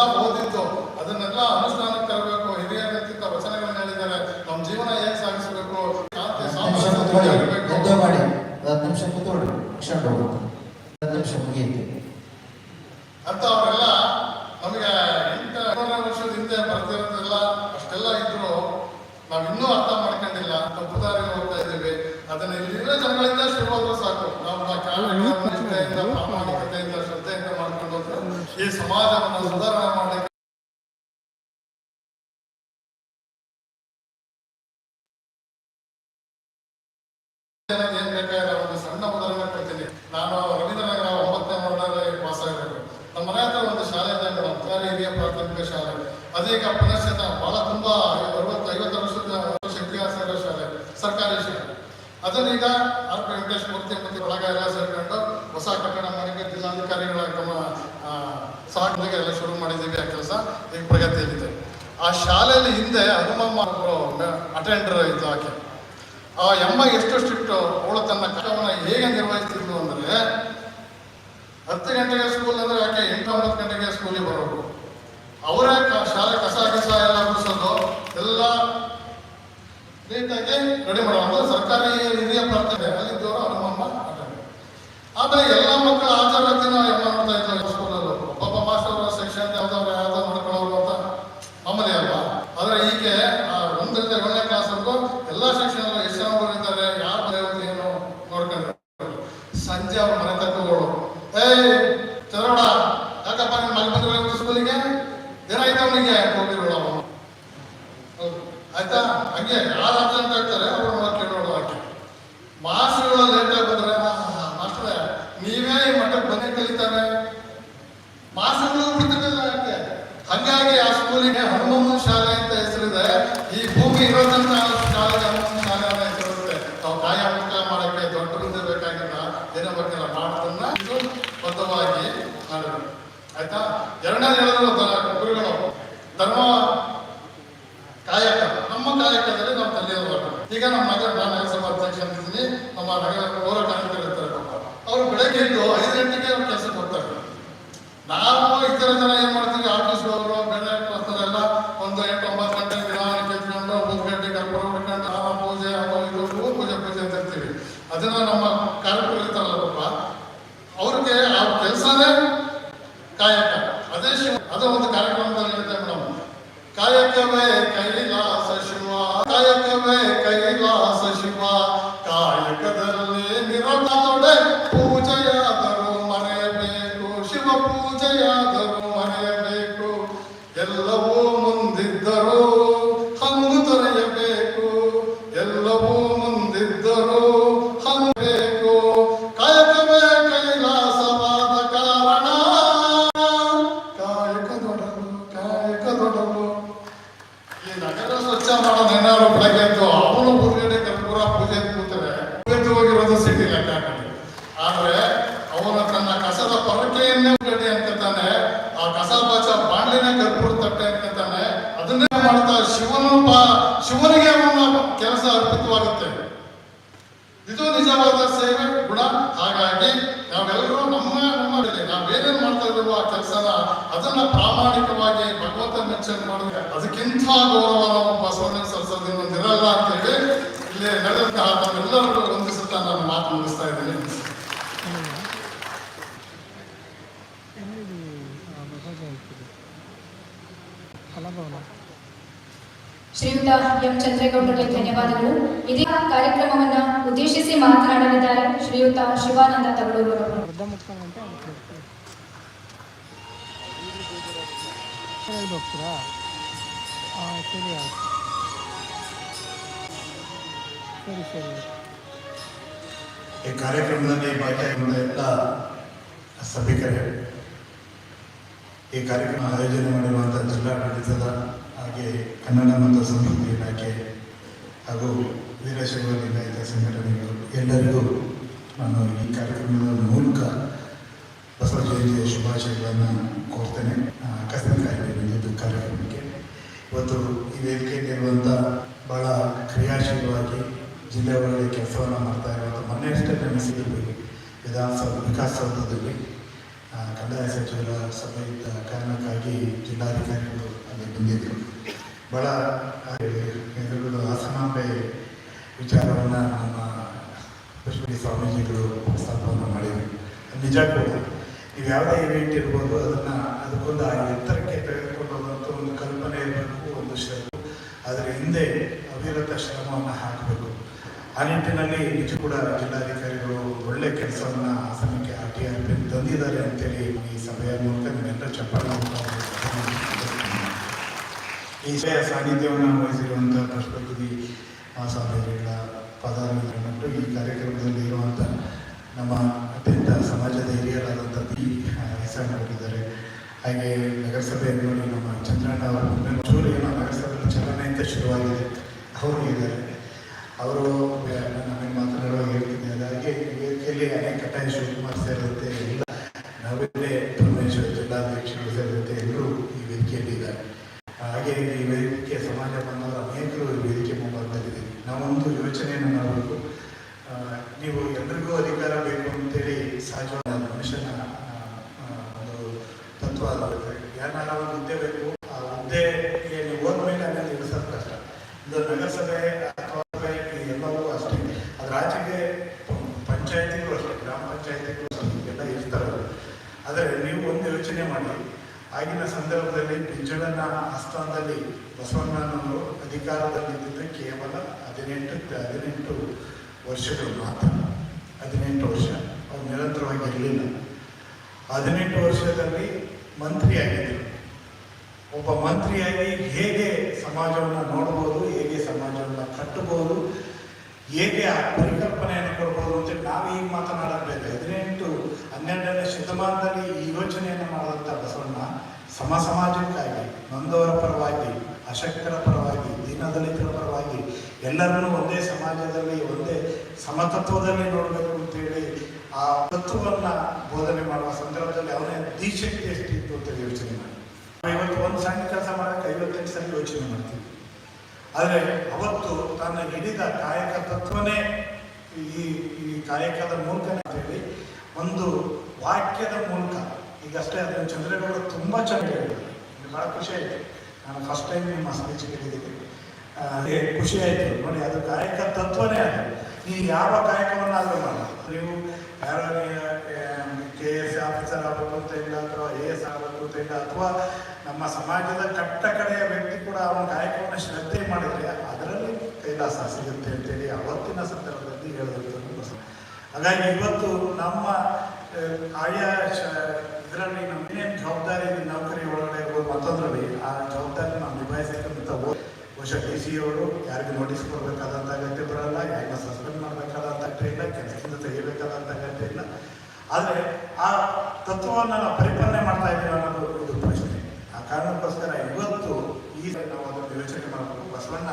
ಅದನ್ನೆಲ್ಲ ಓದಿದ್ದು ಅದನ್ನೆಲ್ಲ ಅನುಷ್ಠಾನಕ್ಕೆ ತರಬೇಕು. ಹಿರಿಯ ವ್ಯಕ್ತಿತ್ವ ವಚನಗಳನ್ನ ಹೇಳಿದ್ದಾರೆ. ನಮ್ಮ ಜೀವನ ಹೇಗೆ ಸಾಗಿಸಬೇಕು? ಶಾಂತಿ ಸಾಮರಸ್ಯ ಮಾಡಿ. ಹತ್ತು ನಿಮಿಷ ಕೂತ್ಕೊಳ್ಳಿ. ಕ್ಷಣ ಹತ್ತು. ನಿಮಿಷ ಮುಗಿಯುತ್ತೆ. ಅಂತ ಅವರೆಲ್ಲ ನಮಗೆ ಎಂಟುನೂರ ವರ್ಷದ ಹಿಂದೆ ಬರ್ತಿರೋದೆಲ್ಲ ಅಷ್ಟೆಲ್ಲ ಇದ್ರು. ನಾವು ಇನ್ನೂ ಅರ್ಥ ಮಾಡ್ಕೊಂಡಿಲ್ಲ. ತಪ್ಪು ದಾರಿ ಹೋಗ್ತಾ ಇದ್ದೀವಿ. ಅದನ್ನ ಇಲ್ಲಿರೋ ಜನಗಳಿಂದ ಶುರು ಹೋದ್ರೆ ಸಾಕು. ನಾವು ಕಾಲ ಪ್ರಾಮಾಣಿಕತೆಯಿಂದ ಶ್ರದ್ಧೆಯಿಂದ ಮಾಡ್ಕೊಂಡು ಈ ಸಮಾಜವನ್ನು ಸುಧಾರಣೆ ನಮ್ಮ ಒಂದು ಶಾಲೆ ಇದೆ ಮೇಡಮ್ ಸರ್ಕಾರಿ ಹಿರಿಯ ಪ್ರಾಥಮಿಕ ಶಾಲೆ. ಅದೀಗ ಪುನಶ್ಚೇತನ ಬಹಳ ತುಂಬಾ ಅರವತ್ತು, ಐವತ್ತು ವರ್ಷದ ಇತಿಹಾಸ ಇರೋ ಶಾಲೆ, ಸರ್ಕಾರಿ ಶಾಲೆ. ಅದನ್ನೀಗ ಆರ್ ವೆಂಕಟೇಶ್ ಮೂರ್ತಿ ಮತ್ತು ಒಳಗ ಎಲ್ಲ ಸೇರ್ಕೊಂಡು ಹೊಸ ಕಟ್ಟಡ ಮಾಡಿಕೆ ಜಿಲ್ಲಾಧಿಕಾರಿಗಳ ಕ್ರಮ ಸಹಕಾರಿಗೆ ಎಲ್ಲ ಶುರು ಮಾಡಿದ್ದೀವಿ ಆ ಕೆಲಸ ಈಗ ಪ್ರಗತಿಯಲ್ಲಿದೆ. ಆ ಶಾಲೆಯಲ್ಲಿ ಹಿಂದೆ ಹನುಮಮ್ಮ ಅವರು ಅಟೆಂಡರ್ ಇತ್ತು ಆಕೆ. ಆ ಎಮ್ಮ ಎಷ್ಟು ಸ್ಟ್ರಿಕ್ಟ್ ಅವಳು ತನ್ನ ಕಾರ್ಯವನ್ನು ಹೇಗೆ ನಿರ್ವಹಿಸ್ತಿದ್ಲು ಅಂದ್ರೆ ಹತ್ತು ಗಂಟೆಗೆ ಸ್ಕೂಲ್ ಅಂದ್ರೆ ಯಾಕೆ ಎಂಟು ಒಂಬತ್ತು ಗಂಟೆಗೆ ಸ್ಕೂಲಿಗೆ ಬರೋದು ಅವರೇ ಶಾಲೆ ಕಸ ಕಸ ಎಲ್ಲ ಗುಡಿಸೋದು ಎಲ್ಲ ನೀಟಾಗಿ ರೆಡಿ ಮಾಡೋದು ಸರ್ಕಾರಿ ಹಿರಿಯ ಪ್ರಾರ್ಥನೆ ಅಲ್ಲಿದ್ದವರು ಹನುಮಮ್ಮ. ಆಮೇಲೆ ಎಲ್ಲ ಮಕ್ಕಳು ಹಾಜರಾತಿನ ಎಮ್ಮ ನೋಡ್ತಾ ಇದ್ರು ಸ್ಕೂಲಲ್ಲೂ ಒಬ್ಬೊಬ್ಬ ಮಾಸ್ಟರ್ ಸೆಕ್ಷನ್ ಯಾವ್ದಾದ್ರು ಯಾವ್ದೋ ನೋಡ್ಕೊಳ್ಳೋರು ಅಂತ ಮಾಮೂಲಿ ಅಲ್ವಾ ಆದ್ರೆ ಈಕೆ ಆ ಒಂದರಿಂದ ಏಳನೇ ಕ್ಲಾಸ್ವರೆಗೂ ಎಲ್ಲ ಸೆಕ್ಷನ್ ಎಷ್ಟು ಜನ ಬರೀತಾರೆ ಯಾರು ಬರೆಯೋದು ಏನು ನೋಡ್ಕೊಂಡ್ರು ಸಂಜೆ ಅವ್ರ ಮನೆ ತಕ್ಕ ಹೋಗೋಳು ಏಯ್ ಚಂದ್ರಗೌಡ ಯಾಕಪ್ಪ ನಿಮ್ಮ ಮಗ ಬಂದ್ರೆ ಸ್ಕೂಲಿಗೆ ಏನಾಯ್ತು ಅವನಿಗೆ ಹೋಗಿರೋಳು ಅವನು ಹೌದು. ಆಯ್ತಾ? ಹಂಗೆ ಯಾರು ಅಂತ ಹೇಳ್ತಾರೆ, ಅವ್ರ ಮಾತು ನೋಡು ಹಾಕಿ ಮಾಸ್ಟರ್ಗಳು ಲೇಟ್ ಆಗಿ ಬಂದ್ರೆ ಮಾಸ್ಟರ್, ನೀವೇ ಈ ಮಟ್ಟಕ್ಕೆ ಬಂದೇ ಕಲಿತಾರೆ ಮಾಸ್ಟರ್ಗಳು ಬಿಡ್ತಿರ್ಲಿಲ್ಲ ಯಾಕೆ? ಹಂಗಾಗಿ ಆ ಸ್ಕೂಲಿಗೆ ಹನುಮಮ್ಮನ ಶಾಲೆ ಅಂತ ಹೆಸರಿದೆ. ಈ ಭೂಮಿ ಇರೋದನ್ನ ಶಾಲೆಗೆ ಹನುಮಮ್ಮನ ಶಾಲೆ ಅಂತ ಹೆಸರಿರುತ್ತೆ. ನಾವು ಕಾಯ ಮುಖ ಮಾಡಕ್ಕೆ ದೊಡ್ಡರಿಂದ ಬೇಕಾಗಿಲ್ಲ ಏನೋ ಬರ್ತಿಲ್ಲ ಮಾಡೋದನ್ನ ಇದು ಬದ್ಧವಾಗಿ ಮಾಡಬೇಕು ಆಯ್ತಾ? ಎರಡನೇ ಹೇಳಿದ್ರು ಗುರುಗಳು? ಧರ್ಮ ಕಾಯಕ ನಮ್ಮ ಕಾಯಕದಲ್ಲಿ ನಾವು ತಲೆಯವರು ಈಗ ನಮ್ಮ ನಗರ ನಗರಸಭಾ ಅಧ್ಯಕ್ಷ ಅಂತಿದ್ದೀನಿ. ನಮ್ಮ ನಗರ ಪೌರ ಕಾರ್ಮಿಕರು ಇರ್ತಾರೆ ಅವರು ಬೆಳಗ್ಗೆ ಎದ್ದು ಐದು ಗಂಟೆಗೆ ಅವ್ರು ಕೆಲಸ ಹೋಗ್ತಾರೆ. ನಾವು ಇತರ ಜನ ಏನು ಮಾಡ್ತೀವಿ? ಆಫೀಸ್ ಅವರು ಬೆಳೆ ಎಲ್ಲ ಒಂದು ಎಂಟು ಒಂಬತ್ತು ಗಂಟೆ ದಿನಕ್ಕೆ ಎತ್ಕೊಂಡು ಮೂರು ಗಂಟೆಗೆ ಕರ್ಕೊಂಡು ಹೊಡ್ಕೊಂಡು ಆ ಪೂಜೆ ಅದು ಇದು ಪೂಜೆ ಪೂಜೆ ಅಂತ ಇರ್ತೀವಿ. ಅದನ್ನ ನಮ್ಮ ಕಾರ್ಯಕ್ರಮ ಇರ್ತಾರಲ್ಲ ಅವ್ರಿಗೆ ಆ ಕೆಲಸನೇ में कैलाश शिवा कायक में कैलाश शिवा कायक दल्ले निरतोड़े पूजया दरो मरे में को शिव पूजया ನಗರ ಸ್ವಚ್ಛ ಮಾಡೋದು ಏನಾದ್ರು ಬೆಳಗ್ಗೆ ಎದ್ದು ಅವನು ಊರ್ಗಡೆ ಕರ್ಪೂರ ಪೂಜೆ ಕೂತಾರೆ ಎದ್ದು ಹೋಗಿರೋದು ಸಿಟಿ ಲೆಕ್ಕ ಹಾಕಿ ಆದ್ರೆ ಅವನು ತನ್ನ ಕಸದ ಪರಕೆಯನ್ನೇ ಗಡಿ ಅನ್ಕೋತಾನೆ ಆ ಕಸ ಬಾಚ ಬಾಂಡ್ಲಿನ ಕರ್ಪೂರ ತಟ್ಟೆ ಅನ್ಕೋತಾನೆ ಅದನ್ನೇ ಮಾಡ್ತಾ ಶಿವನು ಬಾ- ಶಿವನಿಗೆ ಅವನ ಕೆಲಸ ಅರ್ಪಿತವಾಗುತ್ತೆ ಇದು ನಿಜವಾದ ಸೇವೆ ಗುಣ ಹಾಗಾಗಿ ನಾವೆಲ್ಲರೂ ನಮ್ಮ ನಮ್ಮ ನಾವೇನೇನು ಮಾಡ್ತಾ ಇದ್ದೀವೋ ಆ ಕೆಲಸನ ಅದನ್ನ ಪ್ರಾಮಾಣಿಕವಾಗಿ ಭಗವಂತ ಮೆಚ್ಚನ್ ಮಾಡಿದ್ರೆ ಅದಕ್ಕಿಂತ ಗೌರವ ನಾವು ಬಸವಣ್ಣ ಸಲ್ಲಿಸೋದ್ರಿಂದ ಇರಲ್ಲ ಅಂತೇಳಿ ಇಲ್ಲಿ ನಡೆದಂತಹ ತಮ್ಮೆಲ್ಲರಿಗೂ ವಂದಿಸುತ್ತಾ ನಾನು ಮಾತು ಮುಗಿಸ್ತಾ ಇದ್ದೀನಿ. ಫಲಭವನ ಶ್ರೀಯುತ ಎಂ. ಚಂದ್ರೇಗೌಡರಿಗೆ ಧನ್ಯವಾದಗಳು. ಇದೇ ಕಾರ್ಯಕ್ರಮವನ್ನ ಉದ್ದೇಶಿಸಿ ಮಾತನಾಡಲಿದ್ದಾರೆ ಶ್ರೀಯುತ ಶಿವಾನಂದ ತಗಳೂರು ಅವರು. ವೃದ್ಧ ಮುಟ್ಕೊಂಡು ಅಂತ ಹೋಗ್ತೀರಾ ಎಲ್ಲಿ ಹೋಗ್ತೀರಾ ಹಾಂ ಸರಿ ಆಯ್ತು ಸರಿ ಸರಿ ಈ ಕಾರ್ಯಕ್ರಮದಲ್ಲಿ ಭಾಗಿಯಾಗಿರುವ ಎಲ್ಲ ಸಭಿಕರೇ, ಈ ಕಾರ್ಯಕ್ರಮ ಆಯೋಜನೆ ಮಾಡಿರುವಂಥ ಜಿಲ್ಲಾಡಳಿತದ ಹಾಗೆ ಕನ್ನಡ ಮತ್ತು ಸಂಸ್ಕೃತಿ ಇಲಾಖೆ ಹಾಗೂ ವೀರಶೈವ ಲಿಂಗಾಯತ ಸಂಘಟನೆಗಳು ಎಲ್ಲರಿಗೂ ನಾನು ಈ ಕಾರ್ಯಕ್ರಮದ ಮೂಲಕ ಬಸವ ಜಯಂತಿಯ ಶುಭಾಶಯಗಳನ್ನು ಕೋರ್ತೇನೆ. ಬಂದಿದ್ದು ಕಾರ್ಯಕ್ರಮಕ್ಕೆ. ಇವತ್ತು ಈ ವೇದಿಕೆಯಲ್ಲಿರುವಂಥ ಭಾಳ ಕ್ರಿಯಾಶೀಲವಾಗಿ ಜಿಲ್ಲೆ ಒಳಗೆ ಕೆಲಸವನ್ನು ಮಾಡ್ತಾ ಇರುವಂಥ ಮೊನ್ನೆಯಷ್ಟೇ ನೆನೆಸಿದ್ದೀವಿ ವಿಧಾನಸೌಧ ವಿಕಾಸಸೌಧದಲ್ಲಿ ಕಂದಾಯ ಸಚಿವರ ಸಭೆ ಇದ್ದ ಕಾರಣಕ್ಕಾಗಿ ಜಿಲ್ಲಾಧಿಕಾರಿಗಳು ಅಲ್ಲಿ ಬಂದಿದ್ದರು. ಬಹಳ ಎದುರುಗಳು ಹಾಸನಾಂಬೆ ವಿಚಾರವನ್ನು ನಮ್ಮ ಕೃಷ್ಣ ಸ್ವಾಮೀಜಿಗಳು ಪ್ರಸ್ತಾಪವನ್ನು ಮಾಡಿದರು. ನಿಜ ಕೂಡ. ನೀವು ಯಾವುದೇ ಇವೆಂಟ್ ಇರ್ಬೋದು, ಅದನ್ನು ಅದಕ್ಕೊಂದು ಆ ಎತ್ತರಕ್ಕೆ ತೆಗೆದುಕೊಂಡು ಹೋಗುವಂಥ ಒಂದು ಕಲ್ಪನೆ ಇರಬೇಕು, ಒಂದು ಶ್ರಮ ಅದರ ಹಿಂದೆ ಅವಿರತ ಶ್ರಮವನ್ನು ಹಾಕಬೇಕು. ಆ ನಿಟ್ಟಿನಲ್ಲಿ ನಿಜ ಕೂಡ ಜಿಲ್ಲಾಧಿಕಾರಿಗಳು ಒಳ್ಳೆ ಕೆಲಸವನ್ನು ಹಾಸನಕ್ಕೆ ತಂದಿದ್ದಾರೆ ಅಂತೇಳಿ ಈ ಸಭೆಯ ಮೂಲಕ ನಿಮ್ಮೆಲ್ಲ ಚಪ್ಪಾಳೆ ಈ ಸಭೆಯ ಸಾನ್ನಿಧ್ಯವನ್ನು ವಹಿಸಿರುವಂಥ ಪುಷ್ಪಗುದಿ ಪದಾರ್ಥ ಮತ್ತು ಈ ಕಾರ್ಯಕ್ರಮದಲ್ಲಿ ಇರುವಂಥ ನಮ್ಮ ಅತ್ಯಂತ ಸಮಾಜದ ಹಿರಿಯರಾದಂಥ ಬಿ ಹೆಸರಿದ್ದಾರೆ ಹಾಗೆ ನಗರಸಭೆ ನೋಡಿ ನಮ್ಮ ಚಂದ್ರಣ್ಣ ಅವರು ಚೂರು ಏನೋ ನಗರಸಭೆಯಲ್ಲಿ ಚಲನೆ ಅಂತ ಶುರುವಾಗಿದೆ. ಅವರು ಇದ್ದಾರೆ ಅವರು ನಮಗೆ ಮಾತನಾಡುವಾಗ ಹೇಳ್ತಿದ್ದೆ ವೇದಿಕೆಯಲ್ಲಿ ಅನೇಕ ಟೈಮ್ ಶಿವಕುಮಾರ್ ಸೇರಿದಂತೆ ಎಲ್ಲ ನಾವೆಲ್ಲೇ ಪರಮೇಶ್ವರ ಜಿಲ್ಲಾಧ್ಯಕ್ಷರು ಸೇರಿದಂತೆ ಎಲ್ಲರೂ ಈ ವೇದಿಕೆಯಲ್ಲಿ ಇದ್ದಾರೆ ಹಾಗೆ ಈ ವೇದಿಕೆ ಸಮಾಜ ಬಂದವರು ಅನೇಕರು ಈ ವೇದಿಕೆ ಮುಂಬರ್ತಿದ್ದೀವಿ ನಾವೊಂದು ಯೋಚನೆಯನ್ನು ಮಾಡಬೇಕು. ನೀವು ಎಲ್ರಿಗೂ ಅಧಿಕಾರ ಬೇಕು ಅಂತೇಳಿ ಸಹಜವಾದ ಮನುಷ್ಯನ ಒಂದು ತತ್ವ ಅದಾಗುತ್ತೆ ಯಾರನ್ನ ಒಂದು ಹುದ್ದೆ ಬೇಕು ಆ ಹುದ್ದೆಗೆ ನೀವು ಹೋದ್ಮೇಲೆ ಆಮೇಲೆ ಇಳಿಸೋದು ಕಷ್ಟ ಇದು ನಗರಸಭೆ ಅಥವಾ ಸಭೆ ಈ ಎಲ್ಲವೂ ಅಷ್ಟೇ ಅದ್ರ ಆಚೆಗೆ ಪ- ಪಂಚಾಯತಿಗಳು ಅಷ್ಟೇ ಗ್ರಾಮ ಪಂಚಾಯತಿಗಳು ಅಷ್ಟೇ ಎಲ್ಲ ಇರ್ತಾರೆ ಆದರೆ ನೀವು ಒಂದು ಯೋಚನೆ ಮಾಡಿ ಆಗಿನ ಸಂದರ್ಭದಲ್ಲಿ ಬಿಂಜಳನ ಆಸ್ಥಾನದಲ್ಲಿ ಬಸವಣ್ಣನವರು ಅಧಿಕಾರದಲ್ಲಿದ್ದರೆ ಕೇವಲ ಹದಿನೆಂಟು ಹದಿನೆಂಟು ವರ್ಷಗಳು ಮಾತ್ರ. ಹದಿನೆಂಟು ವರ್ಷ. ಅವ್ರು ನಿರಂತರವಾಗಿ ಇರಲಿಲ್ಲ. ಹದಿನೆಂಟು ವರ್ಷದಲ್ಲಿ ಮಂತ್ರಿಯಾಗಿದ್ದರು ಒಬ್ಬ ಮಂತ್ರಿಯಾಗಿ ಹೇಗೆ ಸಮಾಜವನ್ನು ನೋಡ್ಬೋದು, ಹೇಗೆ ಸಮಾಜವನ್ನು ಕಟ್ಟಬಹುದು, ಹೇಗೆ ಆ ಪರಿಕಲ್ಪನೆಯನ್ನು ಕೊಡ್ಬೋದು ಅಂತ ನಾವು ಈಗ ಮಾತನಾಡಬೇಕು ಹದಿನೆಂಟು ಹನ್ನೆರಡನೇ ಶತಮಾನದಲ್ಲಿ ಈ ಯೋಚನೆಯನ್ನು ಮಾಡಿದಂಥ ಬಸವಣ್ಣ ಸಮ ಅಶಕ್ತರ ಪರವಾಗಿ, ದೀನದಲಿತರ ಪರವಾಗಿ ಎಲ್ಲರನ್ನೂ ಒಂದೇ ಸಮಾಜದಲ್ಲಿ, ಒಂದೇ ಸಮತತ್ವದಲ್ಲಿ ನೋಡಬೇಕು ಅಂತೇಳಿ ಆ ತತ್ವವನ್ನು ಬೋಧನೆ ಮಾಡುವ ಸಂದರ್ಭದಲ್ಲಿ ಅವನೇ ದೀಶಕ್ತಿ ಎಷ್ಟಿತ್ತು ಅಂತ ಯೋಚನೆ ಮಾಡಿ. ಇವತ್ತು ಒಂದು ಸಣ್ಣ ಕೆಲಸ ಮಾಡೋಕ್ಕೆ ಐವತ್ತೆಂಟು ಸಲ ಯೋಚನೆ ಮಾಡ್ತೀವಿ. ಆದರೆ ಅವತ್ತು ತನ್ನ ಹಿಡಿದ ಕಾಯಕ ತತ್ವನೇ ಈ ಈ ಕಾಯಕದ ಮೂಲಕ ಅಂತೇಳಿ ಒಂದು ವಾಕ್ಯದ ಮೂಲಕ, ಈಗಷ್ಟೇ ಅದನ್ನು ಚಂದ್ರಗೌಡ ತುಂಬ ಚೆನ್ನಾಗಿ ನನಗೆ ಭಾಳ ಖುಷಿ ಆಯಿತು. ನಾನು ಫಸ್ಟ್ ಟೈಮ್ ನಿಮ್ಮ ಸ್ಪೀಚ್ ಕೇಳಿದ್ದೀನಿ ಖುಷಿ ಆಯಿತು. ನೋಡಿ, ಅದು ಕಾಯಕ ತತ್ವನೇ ಅದು. ನೀವು ಯಾವ ಕಾಯಕವನ್ನಾದರೂ ಮಾಡಿ ನೀವು ಯಾರೋ ಕೆ ಎಸ್ ಆಫೀಸರ್ ಆಗಬೇಕು ಅಂತ ಇಲ್ಲ, ಅಥವಾ ಎ ಎಸ್ ಆಗಬೇಕು ಅಂತ ಇಲ್ಲ, ಅಥವಾ ನಮ್ಮ ಸಮಾಜದ ಕಟ್ಟ ಕಡೆಯ ವ್ಯಕ್ತಿ ಕೂಡ ಅವನ ಕಾಯಕವನ್ನು ಶ್ರದ್ಧೆ ಮಾಡಿದರೆ ಅದರಲ್ಲಿ ಕೈಲಾಸ ಸಿಗುತ್ತೆ ಅಂತೇಳಿ ಅವತ್ತಿನ ಸಂದರ್ಭದಲ್ಲಿ ಹೇಳಿದ್ರು ಹಾಗಾಗಿ ಇವತ್ತು ನಮ್ಮ ಆಯಾ ಇದರಲ್ಲಿ ನಮ್ಮ ಏನೇನು ಜವಾಬ್ದಾರಿ ಇದೆ, ನೌಕರಿ ಒಳಗಡೆ ಇರ್ಬೋದು ಮತ್ತೊಂದರಲ್ಲಿ ಆ ಜವಾಬ್ದಾರಿ ನಾವು ನಿಭಾಯಿಸಬೇಕಂತ ಬಹುಶಃ ಡಿ ಸಿ ಅವರು ಯಾರಿಗೂ ನೋಟಿಸ್ ಕೊಡಬೇಕಾದಂಥ ಅಗತ್ಯ ಬರಲ್ಲ, ಯಾರನ್ನ ಸಸ್ಪೆಂಡ್ ಮಾಡಬೇಕಾದಂಥ ಅಗತ್ಯ ಇಲ್ಲ, ಕೆಲಸದಿಂದ ತೆಗಿಬೇಕಾದಂಥ ಅಗತ್ಯ ಇಲ್ಲ. ಆದರೆ ಆ ತತ್ವವನ್ನು ನಾವು ಪರಿಪಾಲನೆ ಮಾಡ್ತಾ ಇದ್ದೀವಿ ಅನ್ನೋದು ಒಂದು ಪ್ರಶ್ನೆ. ಆ ಕಾರಣಕ್ಕೋಸ್ಕರ ಇವತ್ತು ಈ ನಾವು ಅದನ್ನು ಯೋಚನೆ ಮಾಡಬೇಕು. ಬಸವಣ್ಣ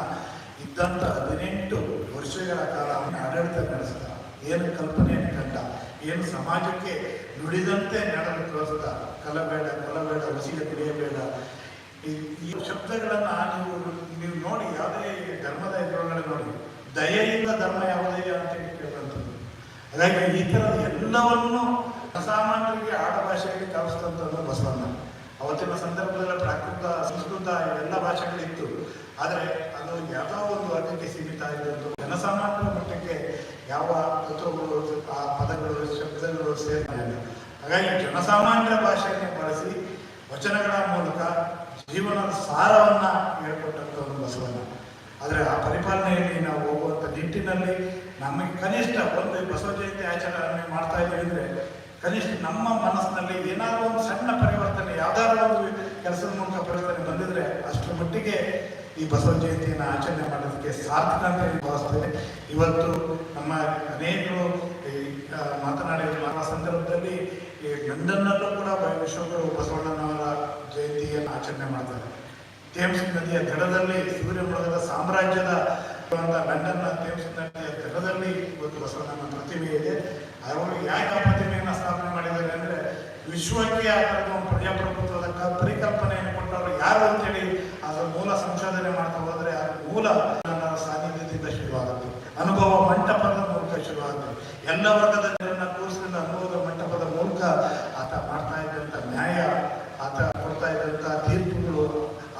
ಇದ್ದಂಥ ಹದಿನೆಂಟು ವರ್ಷಗಳ ಕಾಲ ಅವನ ಆಡಳಿತ ನಡೆಸಿದ. ಏನು ಕಲ್ಪನೆಯನ್ನು ಕಂಡ, ಏನು ಸಮಾಜಕ್ಕೆ ನುಡಿದಂತೆ ನಡೆದು ತೋರಿಸ್ದ. ಕಲಬೇಡ, ಕೊಲಬೇಡ ರುಚಿಗೆ ಕುಡಿಯಬೇಡ ಈ ಶಬ್ದಗಳನ್ನು ನೀವು ನೀವು ನೋಡಿ, ಯಾವುದೇ ಧರ್ಮದ ಇದರೊಳಗಡೆ ನೋಡಿ. ದಯೆಯಿಂದ ಧರ್ಮ ಯಾವುದೇ ಅಂತ ಕೇಳುವಂಥದ್ದು ಹಾಗಾಗಿ ಈ ಥರದ ಎಲ್ಲವನ್ನು ಅಸಾಮಾನ್ಯರಿಗೆ ಆಡಭಾಷೆಯಲ್ಲಿ ಕಲಿಸಿದಂಥದ್ದು ಬಸವಣ್ಣ. ಅವತ್ತಿನ ಸಂದರ್ಭದಲ್ಲಿ ಪ್ರಾಕೃತ, ಸಂಸ್ಕೃತ ಎಲ್ಲ ಭಾಷೆಗಳಿತ್ತು. ಆದರೆ ಅದು ಯಾವುದೋ ಒಂದು ವರ್ಗಕ್ಕೆ ಸೀಮಿತ ಆಗಿದ್ದು ಜನಸಾಮಾನ್ಯರ ಮಟ್ಟಕ್ಕೆ ಯಾವ ತತ್ವಗಳು, ಆ ಪದಗಳು, ಶಬ್ದಗಳು ಸೇರ್ತಿಲ್ಲ ಹಾಗಾಗಿ ಜನಸಾಮಾನ್ಯರ ಭಾಷೆಯನ್ನು ಬಳಸಿ ವಚನಗಳ ಮೂಲಕ ಜೀವನದ ಸಾರವನ್ನು ಹೇಳ್ಕೊಟ್ಟಂಥದ್ದು ಬಸವಣ್ಣ. ಆದರೆ ಆ ಪರಿಪಾಲನೆಯಲ್ಲಿ ನಾವು ಹೋಗುವಂಥ ನಿಟ್ಟಿನಲ್ಲಿ ನಮಗೆ ಕನಿಷ್ಠ ಒಂದು ಬಸವ ಜಯಂತಿ ಆಚರಣೆ ಮಾಡ್ತಾ ಇದ್ದೀವಿ ಅಂದರೆ ಕನಿಷ್ಠ ನಮ್ಮ ಮನಸ್ಸಿನಲ್ಲಿ ಏನಾದರೂ ಒಂದು ಸಣ್ಣ ಪರಿವರ್ತನೆ, ಯಾವ್ದಾದ್ರು ಒಂದು ಕೆಲಸದ ಮೂಲಕ ಪರಿವರ್ತನೆ ಬಂದಿದ್ರೆ ಅಷ್ಟರ ಮಟ್ಟಿಗೆ ಈ ಬಸವ ಜಯಂತಿಯನ್ನು ಆಚರಣೆ ಮಾಡೋದಕ್ಕೆ ಸಾರ್ಥಕ ಅಂತ ಹೇಳಿ ಭಾವಿಸ್ತೇನೆ. ಇವತ್ತು ನಮ್ಮ ಅನೇಕರು ಮಾತನಾಡಿದ ಆ ಸಂದರ್ಭದಲ್ಲಿ ಲಂಡನ್ನಲ್ಲೂ ಕೂಡ ವಿಶ್ವಗುರು ಬಸವಣ್ಣನವರ ಜಯಂತಿಯನ್ನು ಆಚರಣೆ ಮಾಡ್ತಾರೆ. ಥೇಮ್ಸ್ ನದಿಯ ದಡದಲ್ಲಿ, ಸೂರ್ಯಮೃಗದ ಸಾಮ್ರಾಜ್ಯದ ಅಂತ ಲಂಡನ್ನ ಥೇಮ್ಸ್ ನದಿಯ ದಡದಲ್ಲಿ ಇವತ್ತು ಬಸವಣ್ಣನ ಪ್ರತಿಮೆ ಇದೆ. ಅವರು ಯಾಕೆ ಆ ಪ್ರತಿಮೆಯನ್ನು ಸ್ಥಾಪನೆ ಮಾಡಿದ್ದಾರೆ ಅಂದರೆ ವಿಶ್ವಕ್ಕೆ ಆ ಪ್ರಜಾಪ್ರಭುತ್ವದ ಪರಿಕಲ್ಪನೆಯನ್ನು ಕೊಟ್ಟವರು ಯಾರು ಅಂತೇಳಿ ಅದರ ಮೂಲ ಸಂಶೋಧನೆ ಮಾಡ್ತಾ ಹೋದ್ರೆ ಆ ಮೂಲ ನನ್ನ ಸಾನ್ನಿಧ್ಯದಿಂದ ಶುರುವಾಗುತ್ತೆ. ಅನುಭವ ಮಂಟಪದ ಮೂಲಕ ಶುರುವಾಗುತ್ತೆ. ಎಲ್ಲ ವರ್ಗದ ಜನರನ್ನ ಕೂರಿಸಿದ ಅನುಭವದ ಮಂಟಪದ ಮೂಲಕ ಆತ ಮಾಡ್ತಾ ಇದ್ದಂಥ ನ್ಯಾಯ, ಆತ ಕೊಡ್ತಾ ಇದ್ದಂಥ ತೀರ್ಪುಗಳು,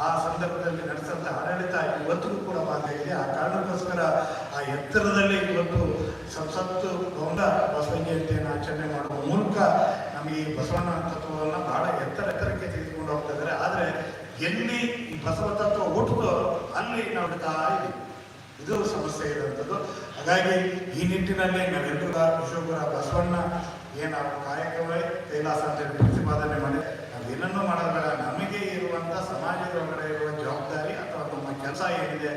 ಆ ಸಂದರ್ಭದಲ್ಲಿ ನಡೆಸಿದಂಥ ಆಡಳಿತ ಇವತ್ತಿಗೂ ಕೂಡ ಬಾಧೆ ಇದೆ. ಆ ಕಾರಣಕ್ಕೋಸ್ಕರ ಆ ಎತ್ತರದಲ್ಲಿ ಇವತ್ತು ಸಂಸತ್ತು ಭವನ ಬಸವ ಜಯಂತಿಯನ್ನು ಆಚರಣೆ ಮಾಡುವ ಮೂಲಕ ನಮಗೆ ಈ ಬಸವಣ್ಣ ತತ್ವವನ್ನು ಬಹಳ ಎತ್ತರ ಎತ್ತರಕ್ಕೆ ತೆಗೆದುಕೊಂಡು ಹೋಗ್ತಾ ಇದ್ದಾರೆ. ಆದರೆ ಎಲ್ಲಿ ಈ ಬಸವ ತತ್ವ ಹುಟ್ಟುತ್ತೋ ಅಲ್ಲಿ ನಾವು ಇದೆ ಇದು ಸಮಸ್ಯೆ ಇರುವಂಥದ್ದು. ಹಾಗಾಗಿ ಈ ನಿಟ್ಟಿನಲ್ಲಿ ನಾವೆಲ್ಲರೂ ಅಶೋಕರ ಬಸವಣ್ಣ ಏನು ಕಾರ್ಯಕ್ರಮ ಕೈಲಾಸ ಅಂತ ಹೇಳಿ ಪ್ರತಿಪಾದನೆ ಮಾಡಿ. ನಾವು ಏನನ್ನೂ ಬೇಡ. ನಮಗೆ ಇರುವಂಥ ಸಮಾಜದ ಒಳಗಡೆ ಇರುವ ಜವಾಬ್ದಾರಿ ಅಥವಾ ನಮ್ಮ ಕೆಲಸ ಏನಿದೆ,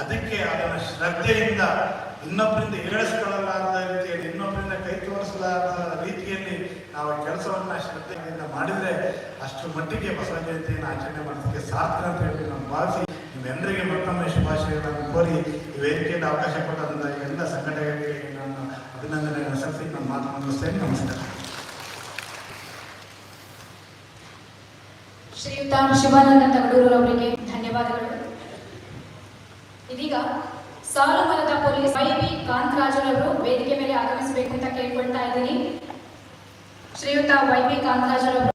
ಅದಕ್ಕೆ ಅದನ್ನು ಶ್ರದ್ಧೆಯಿಂದ ಇನ್ನೊಬ್ಬರಿಂದ ಏಳಿಸ್ಕೊಳ್ಳಲಾರದ ರೀತಿಯಲ್ಲಿ ಇನ್ನೊಬ್ಬರಿಂದ ಕೈ ತೋರಿಸಲಾರದ ನಾವು ಕೆಲಸವನ್ನು ಶ್ರದ್ಧೆಯಿಂದ ಮಾಡಿದರೆ ಅಷ್ಟು ಮಟ್ಟಿಗೆ ಬಸವ ಜಯಂತಿಯನ್ನು ಆಚರಣೆ ಮಾಡೋದಕ್ಕೆ ಸಾರ್ಥಕ ಅಂತ ಹೇಳಿ ನಾನು ಭಾವಿಸಿ ನಿಮ್ಮೆಲ್ಲರಿಗೆ ಮತ್ತೊಮ್ಮೆ ಶುಭಾಶಯಗಳನ್ನು ಕೋರಿ ಈ ವೇದಿಕೆಯಿಂದ ಅವಕಾಶ ಕೊಟ್ಟಂತ ಎಲ್ಲ ಸಂಘಟನೆಗಳಿಗೆ ನಾನು ಅಭಿನಂದನೆಗಳನ್ನು ಸಲ್ಲಿಸಿ, ನನ್ನ ಮಾತು ಮುಗಿಸ್ತೇನೆ ನಮಸ್ಕಾರ. ಶ್ರೀಯುತ ಶಿವಾನಂದ ತಗಡೂರವರಿಗೆ ಧನ್ಯವಾದಗಳು. ಇದೀಗ ಸಾಲುಮರದ ಪೊಲೀಸ್ ವೈ ಬಿ ಕಾಂತರಾಜರವರು ವೇದಿಕೆ ಮೇಲೆ ಆಗಮಿಸಬೇಕು ಅಂತ ಕೇಳ್ಕೊಳ್ತಾ ಇದ್ದೀನಿ. ಶ್ರೀಯುತ ವೈ ಬಿ ಕಾಂತರಾಜರವರು